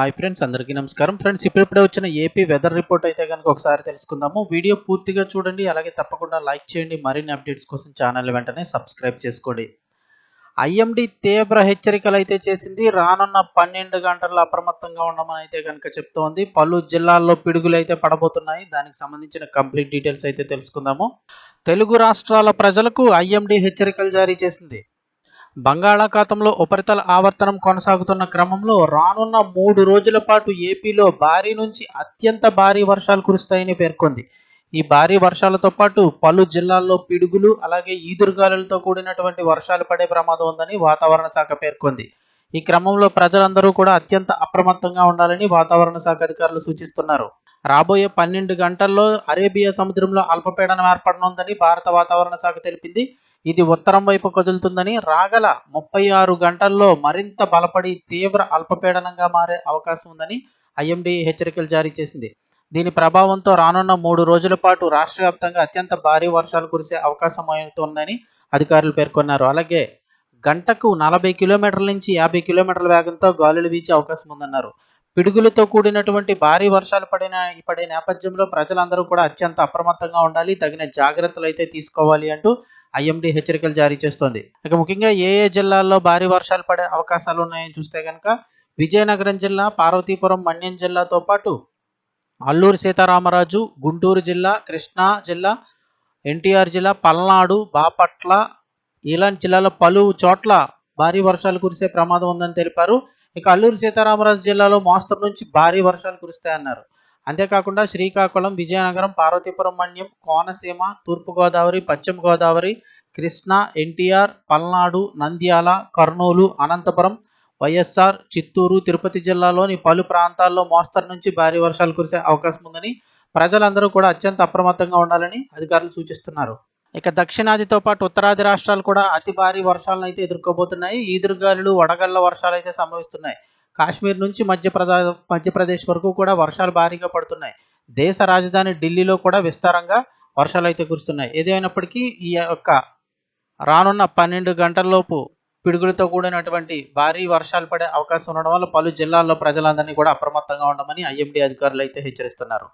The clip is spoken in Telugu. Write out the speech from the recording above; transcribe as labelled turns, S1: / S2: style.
S1: హాయ్ ఫ్రెండ్స్ అందరికీ నమస్కారం. ఫ్రెండ్స్ ఇప్పుడిప్పుడే వచ్చిన ఏపీ వెదర్ రిపోర్ట్ అయితే కనుక ఒకసారి తెలుసుకుందాము. వీడియో పూర్తిగా చూడండి అలాగే తప్పకుండా లైక్ చేయండి. మరిన్ని అప్డేట్స్ కోసం ఛానల్ వెంటనే సబ్స్క్రైబ్ చేసుకోండి. ఐఎండి తీవ్ర హెచ్చరికలు అయితే చేసింది. రానున్న పన్నెండు గంటల్లో అప్రమత్తంగా ఉండమని అయితే కనుక చెప్తోంది. పలు జిల్లాల్లో పిడుగులు అయితే పడబోతున్నాయి. దానికి సంబంధించిన కంప్లీట్ డీటెయిల్స్ అయితే తెలుసుకుందాము. తెలుగు రాష్ట్రాల ప్రజలకు ఐఎండి హెచ్చరికలు జారీ చేసింది. బంగాళాఖాతంలో ఉపరితల ఆవర్తనం కొనసాగుతున్న క్రమంలో రానున్న మూడు రోజుల పాటు ఏపీలో భారీ నుంచి అత్యంత భారీ వర్షాలు కురుస్తాయని పేర్కొంది. ఈ భారీ వర్షాలతో పాటు పలు జిల్లాల్లో పిడుగులు అలాగే ఈదురుగాలులతో కూడినటువంటి వర్షాలు పడే ప్రమాదం ఉందని వాతావరణ శాఖ పేర్కొంది. ఈ క్రమంలో ప్రజలందరూ కూడా అత్యంత అప్రమత్తంగా ఉండాలని వాతావరణ శాఖ అధికారులు సూచిస్తున్నారు. రాబోయే పన్నెండు గంటల్లో అరేబియా సముద్రంలో అల్పపీడనం ఏర్పడనుందని భారత వాతావరణ శాఖ తెలిపింది. ఇది ఉత్తరం వైపు కదులుతుందని రాగల ముప్పై ఆరు గంటల్లో మరింత బలపడి తీవ్ర అల్పపీడనంగా మారే అవకాశం ఉందని ఐఎండీ హెచ్చరికలు జారీ చేసింది. దీని ప్రభావంతో రానున్న మూడు రోజుల పాటు రాష్ట్ర వ్యాప్తంగా అత్యంత భారీ వర్షాలు కురిసే అవకాశం ఉందని అధికారులు పేర్కొన్నారు. అలాగే గంటకు నలభై కిలోమీటర్ల నుంచి యాభై కిలోమీటర్ల వేగంతో గాలులు వీచే అవకాశం ఉందన్నారు. పిడుగులతో కూడినటువంటి భారీ వర్షాలు పడిన పడే నేపథ్యంలో ప్రజలందరూ కూడా అత్యంత అప్రమత్తంగా ఉండాలి తగిన జాగ్రత్తలు అయితే తీసుకోవాలి అంటూ ఐఎండీ హెచ్చరికలు జారీ చేస్తోంది. ఇక ముఖ్యంగా ఏ ఏ జిల్లాల్లో భారీ వర్షాలు పడే అవకాశాలు ఉన్నాయని చూస్తే కనుక విజయనగరం జిల్లా పార్వతీపురం మన్యం జిల్లాతో పాటు అల్లూరు సీతారామరాజు గుంటూరు జిల్లా కృష్ణా జిల్లా ఎన్టీఆర్ జిల్లా పల్నాడు బాపట్ల ఇలాంటి జిల్లాలో పలు చోట్ల భారీ వర్షాలు కురిసే ప్రమాదం ఉందని తెలిపారు. ఇక అల్లూరు సీతారామరాజు జిల్లాలో మోస్తరు నుంచి భారీ వర్షాలు కురుస్తాయన్నారు. అంతేకాకుండా శ్రీకాకుళం విజయనగరం పార్వతీపురం మన్యం కోనసీమ తూర్పుగోదావరి పశ్చిమ గోదావరి కృష్ణా ఎన్టీఆర్ పల్నాడు నంద్యాల కర్నూలు అనంతపురం వైఎస్ఆర్ చిత్తూరు తిరుపతి జిల్లాలోని పలు ప్రాంతాల్లో మోస్తరు నుంచి భారీ వర్షాలు కురిసే అవకాశం ఉందని ప్రజలందరూ కూడా అత్యంత అప్రమత్తంగా ఉండాలని అధికారులు సూచిస్తున్నారు. ఇక దక్షిణాదితో పాటు ఉత్తరాది రాష్ట్రాలు కూడా అతి భారీ వర్షాలను అయితే ఎదుర్కోబోతున్నాయి. ఈదురుగాలులు వడగళ్ళ వర్షాలు అయితే సంభవిస్తున్నాయి. కాశ్మీర్ నుంచి మధ్యప్రదేశ్ మధ్యప్రదేశ్ వరకు కూడా వర్షాలు భారీగా పడుతున్నాయి. దేశ రాజధాని ఢిల్లీలో కూడా విస్తారంగా వర్షాలు అయితే కురుస్తున్నాయి. ఏదైనప్పటికీ ఈ యొక్క రానున్న పన్నెండు గంటల్లోపు పిడుగులతో కూడినటువంటి భారీ వర్షాలు పడే అవకాశం ఉండడం వల్ల పలు జిల్లాల్లో ప్రజలందరినీ కూడా అప్రమత్తంగా ఉండమని ఐఎండీ అధికారులు అయితే హెచ్చరిస్తున్నారు.